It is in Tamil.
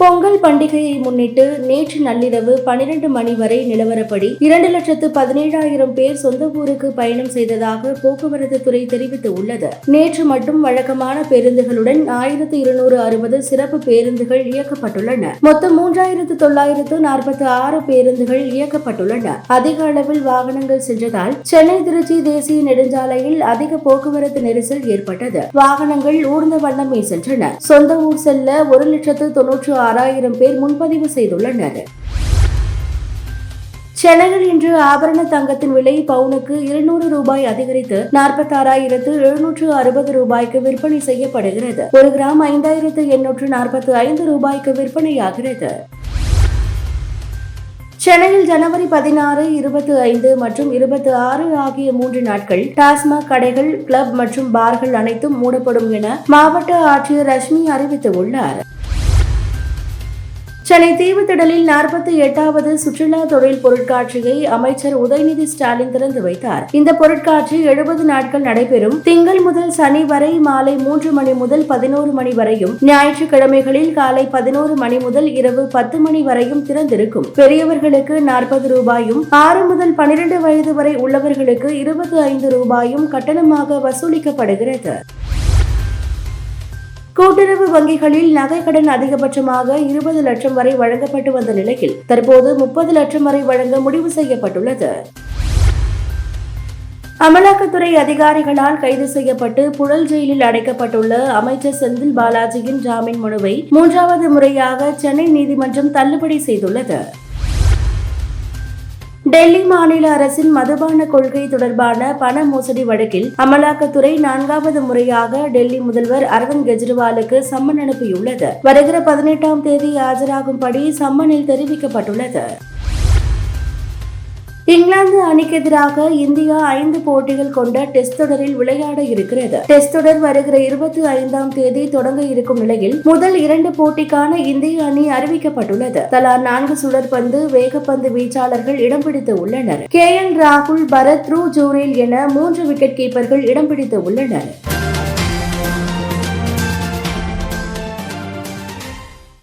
பொங்கல் பண்டிகையை முன்னிட்டு நேற்று நள்ளிரவு பனிரெண்டு மணி வரை நிலவரப்படி இரண்டு லட்சத்து பதினேழாயிரம் பேர் சொந்த ஊருக்கு பயணம் செய்ததாக போக்குவரத்து துறை தெரிவித்துள்ளது. நேற்று மட்டும் வழக்கமான பேருந்துகளுடன் ஆயிரத்து இருநூறு அறுபது சிறப்பு பேருந்துகள் இயக்கப்பட்டுள்ளன. மொத்தம் மூன்றாயிரத்து தொள்ளாயிரத்து நாற்பத்தி ஆறு பேருந்துகள் இயக்கப்பட்டுள்ளன. அதிக அளவில் வாகனங்கள் சென்றதால் சென்னை திருச்சி தேசிய நெடுஞ்சாலையில் அதிக போக்குவரத்து நெரிசல் ஏற்பட்டது. வாகனங்கள் ஊர்ந்த வண்ணமே சென்றன. சொந்த ஊர் செல்ல ஒரு லட்சத்து தொன்னூற்று ஆறாயிரம் பேர் முன்பதிவு செய்துள்ளனர். சென்னையில் இன்று ஆபரண தங்கத்தின் விலை பவுனுக்கு இருநூறு ரூபாய் அதிகரித்து நாற்பத்தாறாயிரத்து எழுநூற்று அறுபது ரூபாய்க்கு விற்பனை செய்யப்படுகிறது. ஒரு கிராம் ஐந்தாயிரத்து எண்ணூற்று நாற்பத்தி ஐந்து ரூபாய்க்கு விற்பனையாகிறது. சென்னையில் ஜனவரி பதினாறு இருபத்தி ஐந்து மற்றும் இருபத்தி ஆறு ஆகிய மூன்று நாட்கள் டாஸ்மாக் கடைகள் கிளப் மற்றும் பார்கள் அனைத்தும் மூடப்படும் என மாவட்ட ஆட்சியர் ரஷ்மி அறிவித்துள்ளார். சென்னை தீவுத்திடலில் நாற்பத்தி எட்டாவது சுற்றுலா தொழில் பொருட்காட்சியை அமைச்சர் உதயநிதி ஸ்டாலின் திறந்து வைத்தார். இந்த பொருட்காட்சி எழுபது நாட்கள் நடைபெறும். திங்கள் முதல் சனி வரை மாலை மூன்று மணி முதல் பதினோரு மணி வரையும் ஞாயிற்றுக்கிழமைகளில் காலை பதினோரு மணி முதல் இரவு பத்து மணி வரையும் திறந்திருக்கும். பெரியவர்களுக்கு நாற்பது ரூபாயும் ஆறு முதல் பனிரெண்டு வயது வரை உள்ளவர்களுக்கு இருபத்தி ஐந்து ரூபாயும் கட்டணமாக வசூலிக்கப்படுகிறது. கூட்டுறவு வங்கிகளில் நகை கடன் அதிகபட்சமாக இருபது லட்சம் வரை வழங்கப்பட்டு வந்த நிலையில் தற்போது முப்பது லட்சம் வரை வழங்க முடிவு செய்யப்பட்டுள்ளது. அமலாக்கத்துறை அதிகாரிகளால் கைது செய்யப்பட்டு புழல் ஜெயிலில் அடைக்கப்பட்டுள்ள அமைச்சர் செந்தில் பாலாஜியின் ஜாமீன் மனுவை மூன்றாவது முறையாக சென்னை நீதிமன்றம் தள்ளுபடி செய்துள்ளது. டெல்லி மாநில அரசின் மதுபான கொள்கை தொடர்பான பண மோசடி வழக்கில் அமலாக்கத்துறை நான்காவது முறையாக டெல்லி முதல்வர் அரவிந்த் கெஜ்ரிவாலுக்கு சம்மன் அனுப்பியுள்ளது. வருகிற பதினெட்டாம் தேதி ஆஜராகும்படி சம்மனில் தெரிவிக்கப்பட்டுள்ளது. இங்கிலாந்து அணிக்கு எதிராக இந்தியா ஐந்து போட்டிகள் கொண்ட டெஸ்ட் தொடரில் விளையாட இருக்கிறது. டெஸ்ட் தொடர் வருகிற இருபத்தி ஐந்தாம் தேதி தொடங்க இருக்கும் நிலையில் முதல் இரண்டு போட்டிக்கான இந்திய அணி அறிவிக்கப்பட்டுள்ளது. தலா நான்கு சுழற்பந்து வேகப்பந்து வீச்சாளர்கள் இடம் பிடித்து உள்ளனர். கே என் ராகுல் பரத் த்ரூ ஜோரேல் என மூன்று விக்கெட் கீப்பர்கள் இடம் பிடித்து உள்ளனர்.